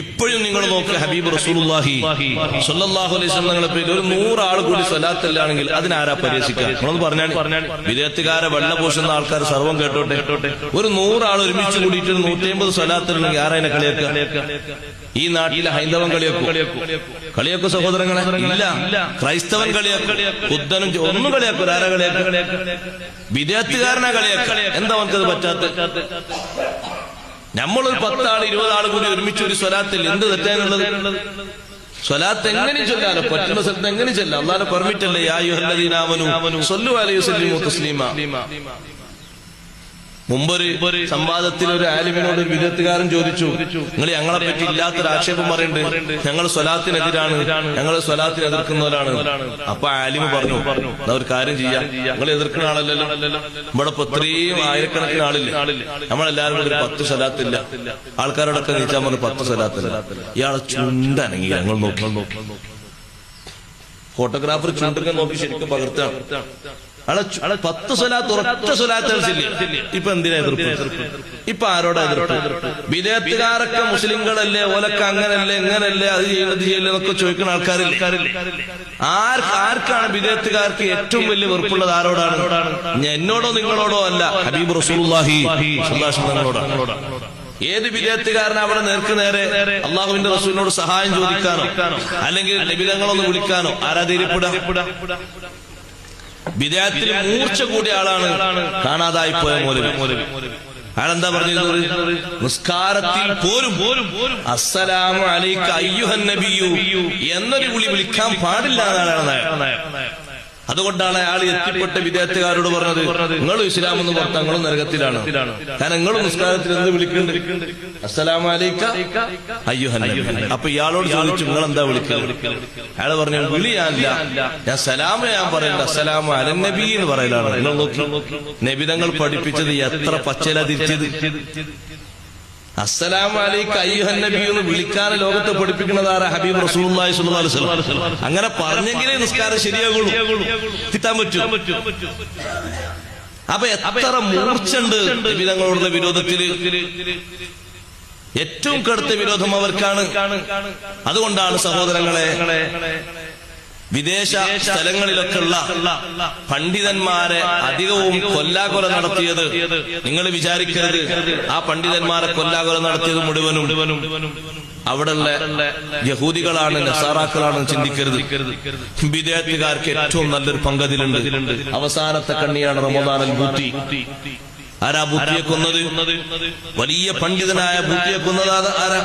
ഇപ്പോഴും നിങ്ങൾ നോക്ക് ഹബീബ് റസൂലുള്ളാഹി സ്വല്ലല്ലാഹു അലൈഹി വസല്ലം നിങ്ങളെ പേര് ഒരു നൂറാൾ കൂടി സ്വലാത്തല്ലാണെങ്കിൽ അതിനാരാ പരിഹസിക്കുക? നമ്മളൊന്ന് പറഞ്ഞാൽ വിദേഹത്തുകാരെ വെള്ള പൂശുന്ന ആൾക്കാർ സർവം കേട്ടോട്ടെ? ഒരു നൂറാൾ ഒരുമിച്ച് കൂടിയിട്ട് നൂറ്റിയമ്പത് സ്വലാത്തല്ലെങ്കിൽ ആരാ അതിനെ കളിയാക്കുക? ഈ നാട്ടിലെ ഹൈന്ദവൻ കളിയാക്കും. കളിയാക്കും സഹോദരങ്ങളെ? ഇല്ല. ക്രൈസ്തവൻ കളിയാക്കും. ഒന്നും കളിയാക്കും ആരാ കളിയാക്കും വിദേഹത്തുകാരനാ കളിയാക്കുക. എന്താ നമുക്കത് പറ്റാത്ത നമ്മളൊരു പത്താൾ ഇരുപതാൾ കൂടി ഒരുമിച്ച് ഒരു സ്വലാത്തിൽ എന്ത് തെറ്റാനുള്ളത് സ്വലാത്ത് എങ്ങനെ ചൊല്ലാലോ? പറ്റുന്ന സ്ഥലത്ത് എങ്ങനെ ചെല്ലാം അള്ളാഹ് പെർമിറ്റ് അല്ലേ യായുഹല്ലദീനാമനു സല്ലു അലൈഹി വസല്ലിമു തസ്ലീമ. മുമ്പൊരു സംവാദത്തിൽ ഒരു ആലിമിനോട് ഒരു വിദഗ്ധകാരൻ ചോദിച്ചു നിങ്ങൾ ഞങ്ങളെ പറ്റി ഇല്ലാത്തൊരു ആക്ഷേപം പറയുന്നുണ്ട് ഞങ്ങൾ സ്വലാത്തിനെതിരാണ്. ഞങ്ങൾ സ്വലാത്തിന് എതിർക്കുന്നവരാണ്. അപ്പൊ ആലിമ് പറഞ്ഞു പറഞ്ഞു ഒരു കാര്യം ചെയ്യാം. നിങ്ങൾ എതിർക്കുന്ന ആളല്ലല്ലോ. ഇവിടെ ഇപ്പൊ ഇത്രയും ആയിരക്കണക്കിന് ആളില്ല? നമ്മളെല്ലാവരും ഒരു പത്ത് സ്വലാത്തില്ല. ആൾക്കാരോടൊക്കെ നീച്ചാൽ പറഞ്ഞു പത്ത് സ്വലാത്തില്ല. ഇയാളെ ചുണ്ടനങ്ങി ഞങ്ങൾ നോക്കി. ഫോട്ടോഗ്രാഫർ ചുണ്ടൊക്കെ നോക്കി ശരിക്കും പകർത്താണ്. പത്ത് സ്വലാത്ത് ഒറ്റ സ്വലാത്ത് ഇപ്പൊ എന്തിനാ എതിർപ്പ്? ഇപ്പൊ ആരോടാ എതിർപ്പ്? വിദേഹത്തുകാരൊക്കെ മുസ്ലിങ്ങളല്ലേ ഓലൊക്കെ അങ്ങനല്ലേ എങ്ങനല്ലേ അത് ചെയ്യുന്നത് ചെയ്യല്ലേ എന്നൊക്കെ ചോദിക്കുന്ന ആൾക്കാരില്ലേ? ആർക്ക് ആർക്കാണ് വിദേഹത്തുകാർക്ക് ഏറ്റവും വലിയ വെറുപ്പുള്ളത്? ആരോടാണ്? എന്നോടോ നിങ്ങളോടോ അല്ല. ഹബീബ് അലൈഹി വസല്ലമയോടാണ്. ഏത് വിദേഹത്തുകാരൻ അവിടെ നേർക്ക് നേരെ അള്ളാഹുവിന്റെ റസൂലിനോട് സഹായം ചോദിക്കാനോ? അല്ലെങ്കിൽ നിബിതങ്ങളൊന്ന് വിളിക്കാനോ? ആരാധീരപ്പെടാ വിദേഹത്തിൽ മൂർച്ച കൂടിയ ആളാണ് കാണാതായി പോയ മോലവി. അയാളെന്താ പറഞ്ഞിരുന്നത്? നിസ്കാരത്തിൽ പോരും. പോലും അസ്സലാമു അലൈക്ക അയ്യുഹൻ എന്നൊരു വിളി വിളിക്കാൻ പാടില്ല എന്നാണ് അതുകൊണ്ടാണ് അയാൾ എത്തിപ്പെട്ട വിദേഹത്തുകാരോട് പറഞ്ഞത്. നിങ്ങൾ ഇസ്ലാം എന്ന് പറഞ്ഞ നിങ്ങളും നരകത്തിലാണ്. കാരണം നിങ്ങൾ നിസ്കാരത്തിൽ എന്ത് വിളിക്കുന്നുണ്ട്? അസ്സലാമു അലൈക്ക അയ്യുഹൻ. അപ്പൊ ഇയാളോട് ചോദിച്ചു നിങ്ങൾ എന്താ വിളിക്കുന്നത് അയാൾ പറഞ്ഞു വിളിയാനില്ല ഞാൻ സലാമ ഞാൻ പറയണ്ട. അസ്സലാമു അലൻ നബി എന്ന് പറയലാണ്. നിങ്ങൾ നോക്കി. നബിതങ്ങൾ പഠിപ്പിച്ചത് എത്ര പച്ചല തിരിച്ചത് അസ്സലാമു അലൈക്ക അയ്യുഹൻ നബി എന്ന് വിളിക്കാൻ ലോകത്ത് പഠിപ്പിക്കുന്നതാരാ ഹബീബ് അലൈഹി വസല്ലം. അങ്ങനെ പറഞ്ഞെങ്കിലേ നിസ്കാരം ശരിയാകുള്ളൂ. കിട്ടാൻ പറ്റും. അപ്പൊ എത്ര മൂർച്ചുണ്ട് നബിതങ്ങളോടുള്ള വിരോധത്തിൽ ഏറ്റവും കടുത്ത വിരോധം അവർക്കാണ്. അതുകൊണ്ടാണ് സഹോദരങ്ങളെ വിദേശ സ്ഥലങ്ങളിലൊക്കെയുള്ള പണ്ഡിതന്മാരെ അധികവും കൊല്ലാകൊല നടത്തിയത് നിങ്ങൾ വിചാരിക്കരുത്. ആ പണ്ഡിതന്മാരെ കൊല്ലാകൊല നടത്തിയത് മുഴുവനും അവിടെ അവിടെയുള്ള യഹൂദികളാണ് നസാറാക്കളാണ് ചിന്തിക്കരുത്. വിദേശികാർക്ക് ഏറ്റവും നല്ലൊരു പങ്കതിലുണ്ട്. അവസാനത്തെ കണ്ണിയാണ് റമദാനൽ ബൂത്തി ആരാ ബുദ്ധിയെ കൊന്നത്? വലിയ പണ്ഡിതനായ ബുദ്ധിയെ കൊന്നത് ആരാ?